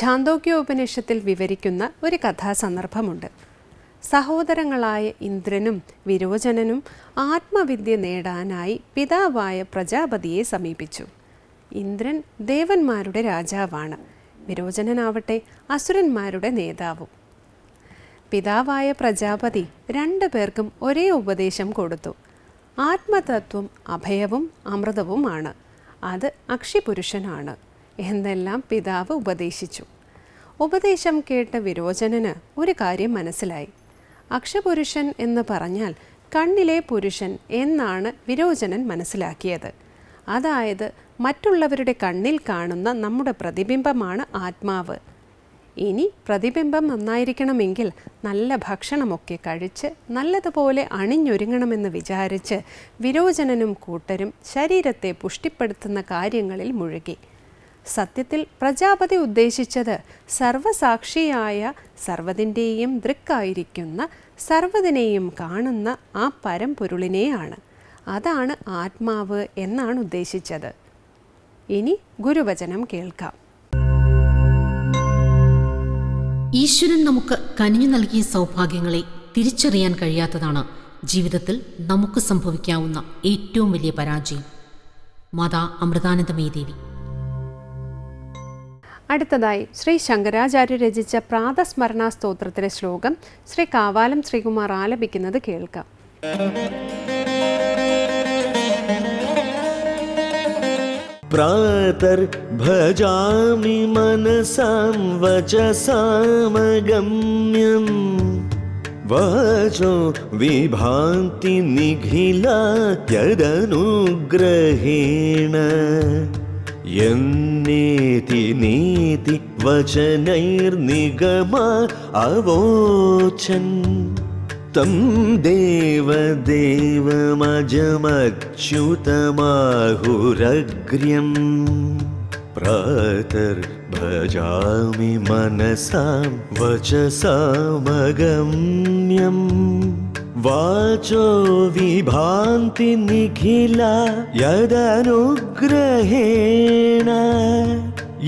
ഛാന്തോക്യോപനിഷത്തിൽ വിവരിക്കുന്ന ഒരു കഥാസന്ദർഭമുണ്ട്. സഹോദരങ്ങളായ ഇന്ദ്രനും വിരോചനനും ആത്മവിദ്യ നേടാനായി പിതാവായ പ്രജാപതിയെ സമീപിച്ചു. ഇന്ദ്രൻ ദേവന്മാരുടെ രാജാവാണ്. വിരോചനനാവട്ടെ അസുരന്മാരുടെ നേതാവും. പിതാവായ പ്രജാപതി രണ്ടു പേർക്കും ഒരേ ഉപദേശം കൊടുത്തു. ആത്മതത്വം അഭയവും അമൃതവുമാണ്. അത് അക്ഷിപുരുഷനാണ്. എന്നെല്ലാം പിതാവ് ഉപദേശിച്ചു. ഉപദേശം കേട്ട വിരോചനന് ഒരു കാര്യം മനസ്സിലായി. അക്ഷപുരുഷൻ എന്ന് പറഞ്ഞാൽ കണ്ണിലെ പുരുഷൻ എന്നാണ് വിരോചനൻ മനസ്സിലാക്കിയത്. അതായത് മറ്റുള്ളവരുടെ കണ്ണിൽ കാണുന്ന നമ്മുടെ പ്രതിബിംബമാണ് ആത്മാവ്. ഇനി പ്രതിബിംബം നന്നായിരിക്കണമെങ്കിൽ നല്ല ഭക്ഷണമൊക്കെ കഴിച്ച് നല്ലതുപോലെ അണിഞ്ഞൊരുങ്ങണമെന്ന് വിചാരിച്ച് വിരോചനനും കൂട്ടരും ശരീരത്തെ പുഷ്ടിപ്പെടുത്തുന്ന കാര്യങ്ങളിൽ മുഴുകി. സത്യത്തിൽ പ്രജാപതി ഉദ്ദേശിച്ചത് സർവസാക്ഷിയായ സർവതിന്റെയും ദൃക്കായിരിക്കുന്ന സർവതിനെയും കാണുന്ന ആ പരമ്പൊരുളിനെയാണ് അതാണ് ആത്മാവ് എന്നാണ് ഉദ്ദേശിച്ചത്. ഇനി ഗുരുവചനം കേൾക്കാം. ഈശ്വരൻ നമുക്ക് കനിഞ്ഞു നൽകിയ സൗഭാഗ്യങ്ങളെ തിരിച്ചറിയാൻ കഴിയാത്തതാണ് ജീവിതത്തിൽ നമുക്ക് സംഭവിക്കാവുന്ന ഏറ്റവും വലിയ പരാജയം. മാതാ അമൃതാനന്ദമേദേവി അടുത്തതായി ശ്രീ ശങ്കരാചാര്യ രചിച്ച പ്രാതസ്മരണ സ്തോത്രത്തിലെ ശ്ലോകം ശ്രീ കാവാലം ശ്രീകുമാർ ആലപിക്കുന്നത് കേൾക്കാം प्रातर्भजामि मनसां वचसामगम्यम् वाचो विभान्ति निखिला यदनुग्रहेण എന്നേതി നേതി വചനൈർനിഗമ അവോചൻ തം ദേവദേവമജമച്യുതമാഹുരഗ്ര്യം പ്രാതർഭജാമി മനസാം വചസാമഗമ്യം वाचो विभान्ति निखिला यदनुग्रहेण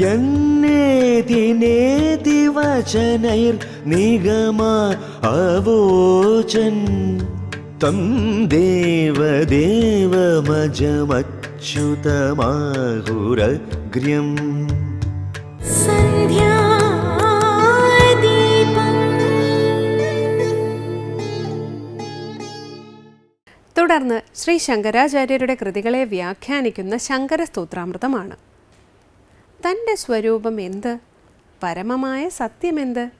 यन्नेति नेति वचनैर्निगमा अवोचन् तं देवदेवमजमच्युतमाहुरग्र्यम् തുടർന്ന് ശ്രീ ശങ്കരാചാര്യരുടെ കൃതികളെ വ്യാഖ്യാനിക്കുന്ന ശങ്കര സ്തോത്രാമൃതമാണ് തന്റെ സ്വരൂപം എന്ത്? പരമമായ സത്യമെന്ത്?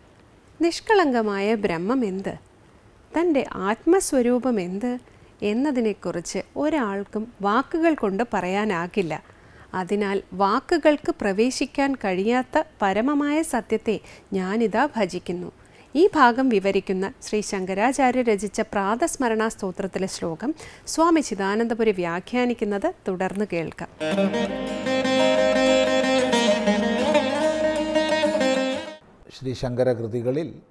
നിഷ്കളങ്കമായ ബ്രഹ്മം എന്ത് തന്റെ ആത്മസ്വരൂപം എന്ത്? എന്നതിനെക്കുറിച്ച് ഒരാൾക്കും വാക്കുകൾ കൊണ്ട് പറയാനാകില്ല. അതിനാൽ വാക്കുകൾക്ക് പ്രവേശിക്കാൻ കഴിയാത്ത പരമമായ സത്യത്തെ ഞാനിതാ ഭജിക്കുന്നു. ഈ ഭാഗം വിവരിക്കുന്ന ശ്രീ ശങ്കരാചാര്യ രചിച്ച പ്രാതസ്മരണ സ്തോത്രത്തിലെ ശ്ലോകം സ്വാമി ചിദാനന്ദപുരി വ്യാഖ്യാനിക്കുന്നത് തുടർന്ന് കേൾക്കാം. ശ്രീ ശങ്കരകൃതികളിൽ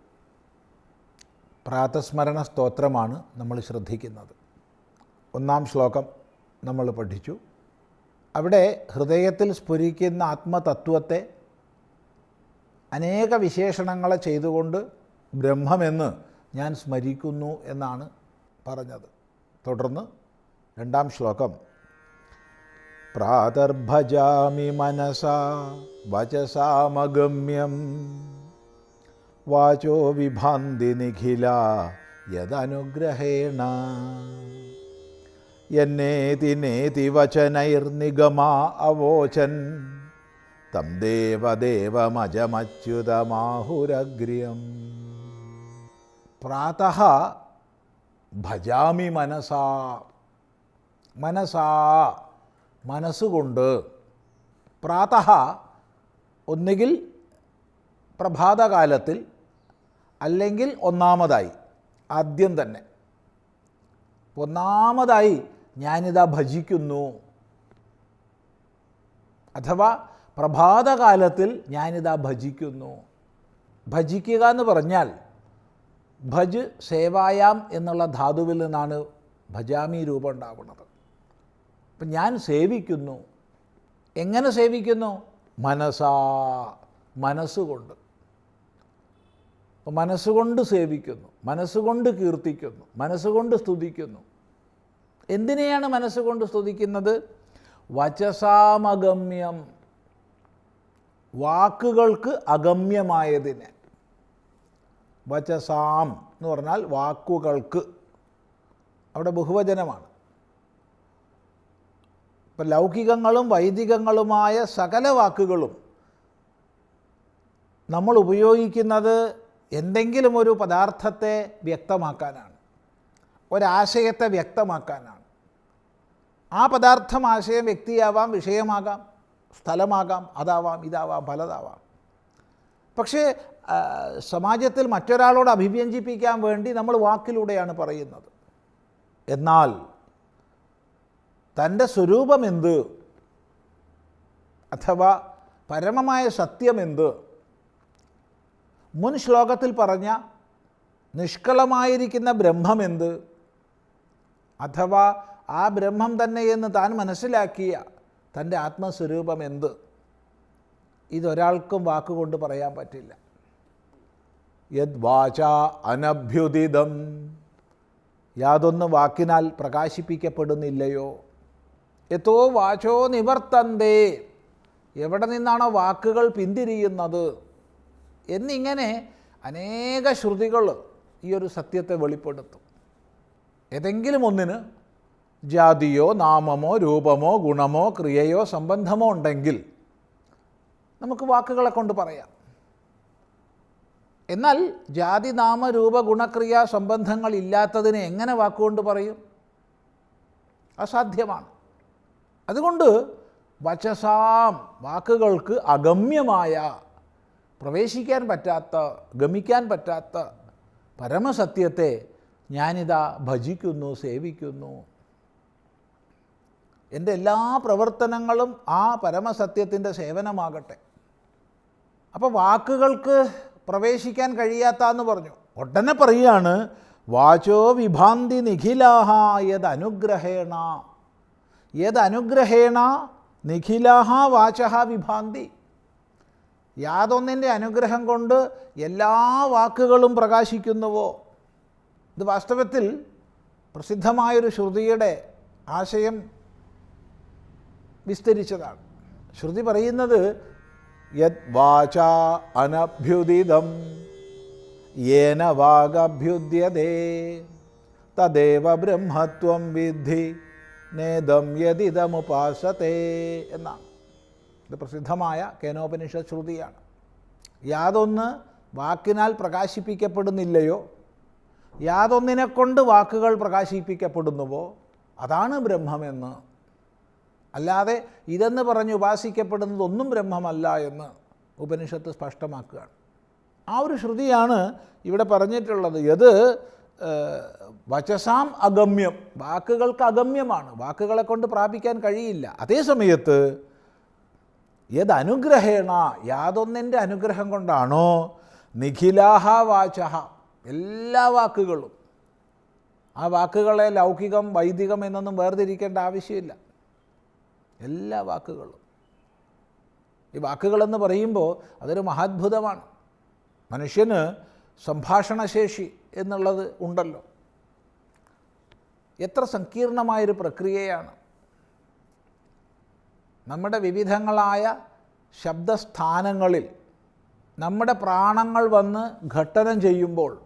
പ്രാതസ്മരണ സ്തോത്രമാണ് നമ്മൾ ശ്രദ്ധിക്കുന്നത്. ഒന്നാം ശ്ലോകം നമ്മൾ പഠിച്ചു. അവിടെ ഹൃദയത്തിൽ സ്ഫുരിക്കുന്ന ആത്മതത്വത്തെ അനേക വിശേഷണങ്ങളെ ചെയ്തുകൊണ്ട് ബ്രഹ്മമെന്ന് ഞാൻ സ്മരിക്കുന്നു എന്നാണ് പറഞ്ഞത്. തുടർന്ന് രണ്ടാം ശ്ലോകം. പ്രാതർഭജാമി മനസാ വചസാമഗമ്യം വാചോ വിഭാന്തി നിഖില യദനുഗ്രഹേണ. എന്നേതി നേതി വചനൈർനിഗമാ അവോചൻ. തം ദേവദേവമജമച്യുതമാഹുരഗ്ര്യം പ്രാതഃ ഭജാമി മനസാ മനസാ മനസ്സുകൊണ്ട്. പ്രാതഃ ഒന്നുകിൽ പ്രഭാതകാലത്തിൽ അല്ലെങ്കിൽ ഒന്നാമതായി ആദ്യം തന്നെ. ഒന്നാമതായി ഞാനിതാ ഭജിക്കുന്നു. അഥവാ പ്രഭാതകാലത്തിൽ ഞാനിതാ ഭജിക്കുന്നു. ഭജിക്കുക എന്ന് പറഞ്ഞാൽ ഭജ് സേവായാം എന്നുള്ള ധാതുവിൽ നിന്നാണ് ഭജാമി രൂപം ഉണ്ടാകുന്നത്. അപ്പം ഞാൻ സേവിക്കുന്നു. എങ്ങനെ സേവിക്കുന്നു? മനസാ മനസ്സുകൊണ്ട്. മനസ്സുകൊണ്ട് സേവിക്കുന്നു. മനസ്സുകൊണ്ട് കീർത്തിക്കുന്നു. മനസ്സുകൊണ്ട് സ്തുതിക്കുന്നു. എന്തിനെയാണ് മനസ്സുകൊണ്ട് സ്തുതിക്കുന്നത്? വചസാമഗമ്യം. വാക്കുകൾക്ക് അഗമ്യമായതിനെ. വചസാം എന്ന് പറഞ്ഞാൽ വാക്കുകൾക്ക്. അവിടെ ബഹുവചനമാണ്. ഇപ്പം ലൗകികങ്ങളും വൈദികങ്ങളുമായ സകല വാക്കുകളും നമ്മൾ ഉപയോഗിക്കുന്നത് എന്തെങ്കിലും ഒരു പദാർത്ഥത്തെ വ്യക്തമാക്കാനാണ്. ഒരാശയത്തെ വ്യക്തമാക്കാനാണ്. ആ പദാർത്ഥം ആശയം വ്യക്തിയാവാം വിഷയമാകാം സ്ഥലമാകാം അതാവാം ഇതാവാം പലതാവാം. പക്ഷേ സമാജത്തിൽ മറ്റൊരാളോട് അഭിവ്യഞ്ജിപ്പിക്കാൻ വേണ്ടി നമ്മൾ വാക്കിലൂടെയാണ് പറയുന്നത്. എന്നാൽ തന്റെ സ്വരൂപം എന്ത്? അഥവാ പരമമായ സത്യമെന്ത് മുൻ ശ്ലോകത്തിൽ പറഞ്ഞ നിഷ്കളമായിരിക്കുന്ന ബ്രഹ്മം എന്ത്? അഥവാ ആ ബ്രഹ്മം തന്നെയെന്ന് താൻ മനസ്സിലാക്കിയ തന്റെ ആത്മസ്വരൂപം എന്ത്? ഇതൊരാൾക്കും വാക്കുകൊണ്ട് പറയാൻ പറ്റില്ല. യദ്വാച അനഭ്യുദിതം. യാതൊന്നും വാക്കിനാൽ പ്രകാശിപ്പിക്കപ്പെടുന്നില്ലയോ? എത്തോ വാചോ നിവർത്തന്തേ. എവിടെ നിന്നാണോ വാക്കുകൾ പിന്തിരിയുന്നത്? എന്നിങ്ങനെ അനേക ശ്രുതികൾ ഈ ഒരു സത്യത്തെ വെളിപ്പെടുത്തും. ഏതെങ്കിലും ഒന്നിന് ജാതിയോ നാമമോ രൂപമോ ഗുണമോ ക്രിയയോ സംബന്ധമോ ഉണ്ടെങ്കിൽ നമുക്ക് വാക്കുകളെ കൊണ്ട് പറയാം. എന്നാൽ ജാതി നാമ രൂപ ഗുണക്രിയ സംബന്ധങ്ങൾ ഇല്ലാത്തതിനെ എങ്ങനെ വാക്കുകൊണ്ട് പറയും? അസാധ്യമാണ്. അതുകൊണ്ട് വചസാം വാക്കുകൾക്ക് അഗമ്യമായ പ്രവേശിക്കാൻ പറ്റാത്ത ഗമിക്കാൻ പറ്റാത്ത പരമസത്യത്തെ ഞാനിതാ ഭജിക്കുന്നു സേവിക്കുന്നു. എന്റെ എല്ലാ പ്രവർത്തനങ്ങളും ആ പരമസത്യത്തിന്റെ സേവനമാകട്ടെ. അപ്പോൾ വാക്കുകൾക്ക് പ്രവേശിക്കാൻ കഴിയാത്ത എന്ന് പറഞ്ഞു. ഉടനെ പറയുകയാണ് വാചോ വിഭാന്തി നിഖിലാഹ യത് അനുഗ്രഹേണ യത് അനുഗ്രഹേണ നിഖിലാഹ വാചഹ വിഭാന്തി. യാതൊന്നിന്റെ അനുഗ്രഹം കൊണ്ട് എല്ലാ വാക്കുകളും പ്രകാശിക്കുന്നുവോ? ഇത് വാസ്തവത്തിൽ പ്രസിദ്ധമായൊരു ശ്രുതിയുടെ ആശയം വിസ്തരിച്ചതാണ്. ശ്രുതി പറയുന്നത് യത് വാച അനഭ്യുദിതം. യേന വാഗഭ്യുദ്യതേ. തദേവ ബ്രഹ്മത്വം വിദ്ധി. നേദം യതിദമുപാസത്തെ എന്നാണ്. ഇത് പ്രസിദ്ധമായ കേനോപനിഷത് ശ്രുതിയാണ് യാതൊന്ന് വാക്കിനാൽ പ്രകാശിപ്പിക്കപ്പെടുന്നില്ലയോ? യാതൊന്നിനെ കൊണ്ട് വാക്കുകൾ പ്രകാശിപ്പിക്കപ്പെടുന്നുവോ? അതാണ് ബ്രഹ്മമെന്ന് അല്ലാതെ ഇതെന്ന് പറഞ്ഞ് ഉപാസിക്കപ്പെടുന്നതൊന്നും ബ്രഹ്മമല്ല എന്ന് ഉപനിഷത്ത് സ്പഷ്ടമാക്കുകയാണ്. ആ ഒരു ശ്രുതിയാണ് ഇവിടെ പറഞ്ഞിട്ടുള്ളത്. എത് വചസാം അഗമ്യം. വാക്കുകൾക്ക് അഗമ്യമാണ്. വാക്കുകളെ കൊണ്ട് പ്രാപിക്കാൻ കഴിയില്ല. അതേ സമയത്ത് യദനുഗ്രഹേണ യാതൊന്നിന്റെ അനുഗ്രഹം കൊണ്ടാണോ? നിഖിലാഹ വാച എല്ലാ വാക്കുകളും. ആ വാക്കുകളെ ലൗകികം വൈദികം എന്നൊന്നും വേർതിരിക്കേണ്ട ആവശ്യമില്ല. എല്ലാ വാക്കുകളും. ഈ വാക്കുകളെന്ന് പറയുമ്പോൾ അതൊരു മഹാത്ഭുതമാണ്. മനുഷ്യന് സംഭാഷണശേഷി എന്നുള്ളത് ഉണ്ടല്ലോ. എത്ര സങ്കീർണമായൊരു പ്രക്രിയയാണ്. നമ്മുടെ വിവിധങ്ങളായ ശബ്ദസ്ഥാനങ്ങളിൽ നമ്മുടെ പ്രാണങ്ങൾ വന്ന് ഘട്ടനം ചെയ്യുമ്പോൾ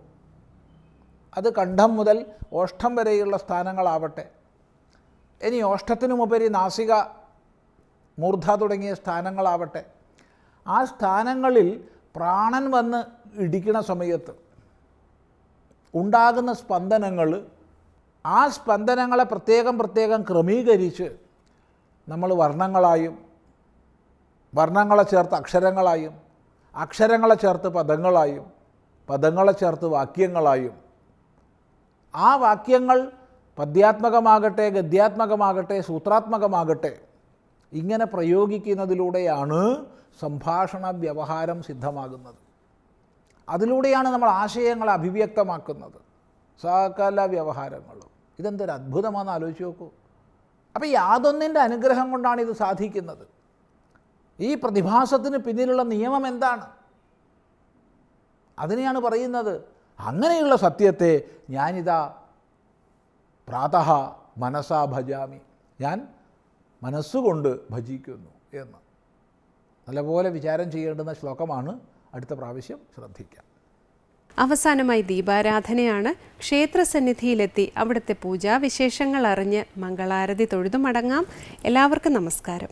അത് കണ്ഠം മുതൽ ഓഷ്ഠം വരെയുള്ള സ്ഥാനങ്ങളാവട്ടെ. ഇനി ഓഷ്ഠത്തിനുമുപരി നാസിക മൂർധ തുടങ്ങിയ സ്ഥാനങ്ങളാവട്ടെ. ആ സ്ഥാനങ്ങളിൽ പ്രാണൻ വന്ന് ഇടിക്കുന്ന സമയത്ത് ഉണ്ടാകുന്ന സ്പന്ദനങ്ങൾ ആ സ്പന്ദനങ്ങളെ പ്രത്യേകം പ്രത്യേകം ക്രമീകരിച്ച് നമ്മൾ വർണങ്ങളായും വർണങ്ങളെ ചേർത്ത് അക്ഷരങ്ങളായും അക്ഷരങ്ങളെ ചേർത്ത് പദങ്ങളായും പദങ്ങളെ ചേർത്ത് വാക്യങ്ങളായും ആ വാക്യങ്ങൾ പദ്യാത്മകമാകട്ടെ ഗദ്യാത്മകമാകട്ടെ സൂത്രാത്മകമാകട്ടെ ഇങ്ങനെ പ്രയോഗിക്കുന്നതിലൂടെയാണ് സംഭാഷണ വ്യവഹാരം സിദ്ധമാകുന്നത്. അതിലൂടെയാണ് നമ്മൾ ആശയങ്ങളെ അഭിവ്യക്തമാക്കുന്നത്. സകല വ്യവഹാരങ്ങളും. ഇതെന്തൊരു അത്ഭുതമാണെന്ന് ആലോചിച്ച് നോക്കൂ. അപ്പോൾ യാതൊന്നിന്റെ അനുഗ്രഹം കൊണ്ടാണ് ഇത് സാധിക്കുന്നത്. ഈ പ്രതിഭാസത്തിന് പിന്നിലുള്ള നിയമം എന്താണ്? അതിനെയാണ് പറയുന്നത്. അങ്ങനെയുള്ള സത്യത്തെ ഞാനിതാ പ്രാതഃ മനസാ ഭജാമി. ഞാൻ മനസ്സുകൊണ്ട് ഭജിക്കുന്നു എന്ന്. നല്ലപോലെ വിചാരം ചെയ്യേണ്ടുന്ന ശ്ലോകമാണ് അടുത്ത പ്രാവശ്യം ശ്രദ്ധിക്കാം. അവസാനമായി ദീപാരാധനയാണ്. ക്ഷേത്രസന്നിധിയിലെത്തി അവിടുത്തെ പൂജാവിശേഷങ്ങൾ അറിഞ്ഞ് മംഗളാരതി തൊഴുതു മടങ്ങാം. എല്ലാവർക്കും നമസ്കാരം.